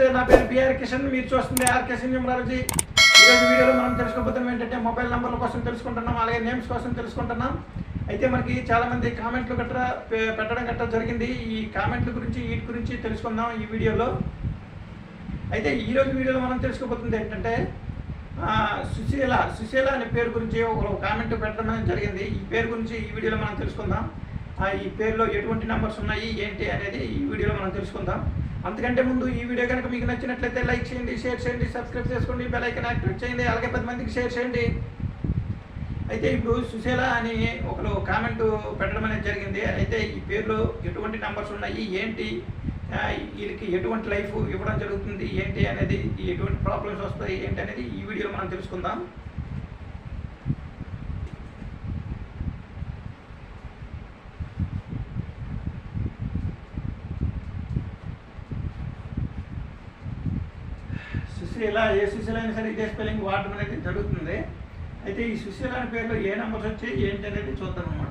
నమస్తే నా పేరు బిఆర్ కిషన్. మీరు చూస్తుంది ఆర్ కిషన్ న్యూమరాలజీ. ఈరోజు వీడియోలో మనం తెలుసుకోబోతున్నాం ఏంటంటే మొబైల్ నెంబర్ల కోసం తెలుసుకుంటున్నాం అలాగే నేమ్స్ కోసం తెలుసుకుంటున్నాం. అయితే మనకి చాలామంది కామెంట్లు గట్రా పెట్టడం గట్రా జరిగింది. ఈ కామెంట్ల గురించి వీటి గురించి తెలుసుకుందాం ఈ వీడియోలో. అయితే ఈ రోజు వీడియోలో మనం తెలుసుకోబోతుంది ఏంటంటే సుశీల సుశీల అనే పేరు గురించి ఒక కామెంట్ పెట్టడం అనేది జరిగింది. ఈ పేరు గురించి ఈ వీడియోలో మనం తెలుసుకుందాం. ఆ, ఈ పేరులో ఎటువంటి నెంబర్స్ ఉన్నాయి ఏంటి అనేది ఈ వీడియోలో మనం తెలుసుకుందాం. అంతకంటే ముందు ఈ వీడియో కనుక మీకు నచ్చినట్లయితే లైక్ చేయండి షేర్ చేయండి సబ్స్క్రైబ్ చేసుకోండి బెల్ ఐకన్ యాక్టివేట్ చేయండి అలాగే పది మందికి షేర్ చేయండి. అయితే ఇప్పుడు సుశీల అని ఒకరు కామెంట్ పెట్టడం అనేది జరిగింది. అయితే ఈ పేరులో ఎటువంటి నెంబర్స్ ఉన్నాయి? ఏంటి? వీళ్ళకి ఎటువంటి లైఫ్ ఇవ్వడం జరుగుతుంది? ఏంటి అనేది ఎటువంటి ప్రాబ్లమ్స్ వస్తాయి? ఏంటి అనేది ఈ వీడియోలో మనం తెలుసుకుందాం. సుశీల ఏ సుశీల అయినా సరే ఇదే స్పెల్లింగ్ వాడడం అనేది జరుగుతుంది. అయితే ఈ సుశీల అనే పేరులో ఏ నెంబర్స్ వచ్చాయి ఏంటి అనేది చూద్దాం అనమాట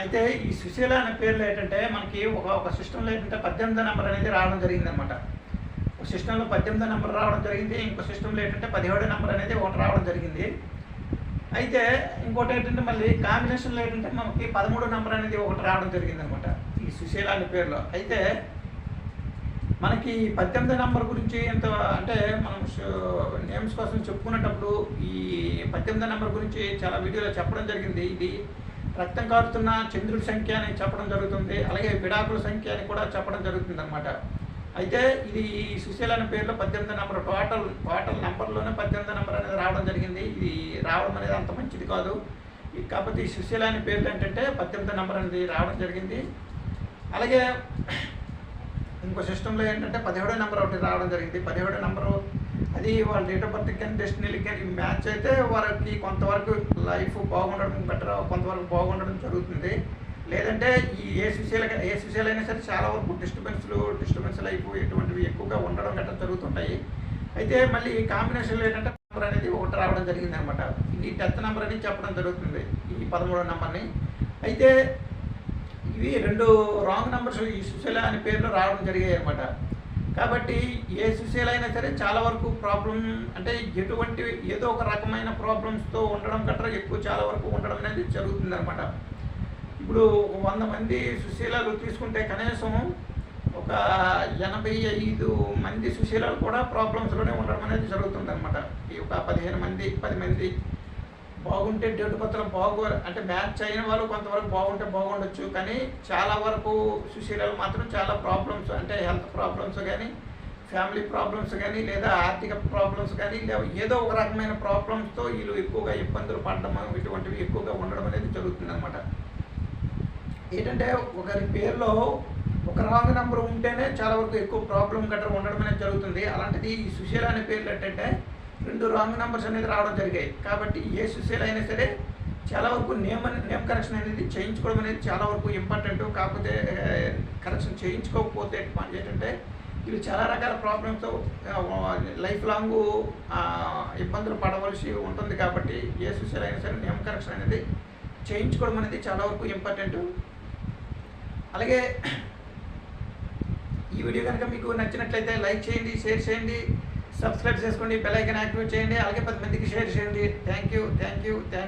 అయితే ఈ సుశీల అనే పేర్లు ఏంటంటే మనకి ఒక ఒక సిస్టంలో ఏంటంటే పద్దెనిమిదో నెంబర్ అనేది రావడం జరిగింది అనమాట ఒక సిస్టంలో పద్దెనిమిదో నెంబర్ రావడం జరిగింది ఇంకో సిస్టంలో ఏంటంటే పదిహేడో నెంబర్ అనేది ఒకటి రావడం జరిగింది. అయితే ఇంకోటి ఏంటంటే మళ్ళీ కాంబినేషన్లో ఏంటంటే మనకి పదమూడో నెంబర్ అనేది ఒకటి రావడం జరిగింది అనమాట ఈ సుశీల అనే పేరులో. అయితే మనకి పద్దెనిమిది నెంబర్ గురించి ఎంత అంటే మనం నేమ్స్ కోసం చెప్పుకునేటప్పుడు ఈ పద్దెనిమిది నెంబర్ గురించి చాలా వీడియోలో చెప్పడం జరిగింది. ఇది రక్తం కారుతున్న చంద్రుడి సంఖ్య అని చెప్పడం జరుగుతుంది. అలాగే విడాకుల సంఖ్య అని కూడా చెప్పడం జరుగుతుంది అనమాట అయితే ఇది ఈ సుశీల అనే పేరులో పద్దెనిమిది నెంబర్ టోటల్ టోటల్ నెంబర్లోనే పద్దెనిమిది నెంబర్ అనేది రావడం జరిగింది. ఇది రావడం అనేది అంత మంచిది కాదు. కాకపోతే ఈ సుశీల అనే పేర్లు ఏంటంటే పద్దెనిమిది నెంబర్ అనేది రావడం జరిగింది. అలాగే ఇంకో సిస్టంలో ఏంటంటే పదిహేడో నెంబర్ ఒకటి రావడం జరిగింది. పదిహేడో నెంబరు అది వాళ్ళ డేట్ ఆఫ్ బర్త్ కానీ డెస్టినీలకి కానీ మ్యాచ్ అయితే వారికి కొంతవరకు లైఫ్ బాగుండడం బెటర్ కొంతవరకు బాగుండడం జరుగుతుంది. లేదంటే ఈ ఏ సుశీల ఏ సుశీల అయినా సరే చాలా వరకు డిస్టర్బెన్స్లు డిస్టర్బెన్స్ లైఫ్ ఇటువంటివి ఎక్కువగా ఉండడం గట్రా జరుగుతుంటాయి. అయితే మళ్ళీ ఈ కాంబినేషన్లో ఏంటంటే నెంబర్ అనేది ఒకటి రావడం జరిగింది అనమాట ఇది టెన్త్ నెంబర్ అని చెప్పడం జరుగుతుంది ఈ పదమూడో నెంబర్ని అయితే ఇవి రెండు రాంగ్ నెంబర్స్ ఈ సుశీల అనే పేర్లో రావడం జరిగాయి అనమాట కాబట్టి ఏ సుశీల అయినా సరే చాలా వరకు ప్రాబ్లం అంటే ఎటువంటి ఏదో ఒక రకమైన ప్రాబ్లమ్స్తో ఉండడం కట్టరా ఎక్కువ చాలా వరకు ఉండడం అనేది జరుగుతుంది అనమాట ఇప్పుడు వంద మంది సుశీలాలు తీసుకుంటే కనీసం ఒక ఎనభై ఐదు మంది సుశీలాలు కూడా ప్రాబ్లమ్స్లోనే ఉండడం అనేది జరుగుతుంది అనమాట ఈ ఒక పదిహేను మంది పది మంది బాగుంటే డేట్ పత్రం బాగు అంటే మ్యాచ్ అయిన వాళ్ళు కొంతవరకు బాగుంటే బాగుండొచ్చు. కానీ చాలా వరకు సుశీలాలు మాత్రం చాలా ప్రాబ్లమ్స్ అంటే హెల్త్ ప్రాబ్లమ్స్ కానీ ఫ్యామిలీ ప్రాబ్లమ్స్ కానీ లేదా ఆర్థిక ప్రాబ్లమ్స్ కానీ లేదా ఏదో ఒక రకమైన ప్రాబ్లమ్స్తో వీళ్ళు ఎక్కువగా ఇబ్బందులు పడడం ఇటువంటివి ఎక్కువగా ఉండడం అనేది జరుగుతుంది అనమాట ఏంటంటే ఒకరి పేరులో ఒక రాంగ్ నెంబర్ ఉంటేనే చాలా వరకు ఎక్కువ ప్రాబ్లం గట్రా ఉండడం అనేది జరుగుతుంది. అలాంటిది ఈ సుశీల అనే పేర్లు ఏంటంటే రెండు రాంగ్ నెంబర్స్ అనేది రావడం జరిగాయి. కాబట్టి ఏ సుశీల అయినా సరే చాలా వరకు నేమ్ నేమ్ కరెక్షన్ అనేది చేయించుకోవడం అనేది చాలా వరకు ఇంపార్టెంట్ కాకపోతే కరెక్షన్ చేయించుకోకపోతే పని ఏంటంటే ఇవి చాలా రకాల ప్రాబ్లమ్స్తో లైఫ్ లాంగ్ ఇబ్బందులు పడవలసి ఉంటుంది. కాబట్టి ఏ సుశీల అయినా సరే నేమ్ కరెక్షన్ అనేది చేయించుకోవడం అనేది చాలా వరకు ఇంపార్టెంట్ అలాగే ఈ వీడియో కనుక మీకు నచ్చినట్లయితే లైక్ చేయండి షేర్ చేయండి. సబ్స్క్రైబ్ చేసుకోండి బెల్ ఐకన్ యాక్టివేట్ చేయండి అలాగే పది మందికి షేర్ చేయండి. Thank you thank you thank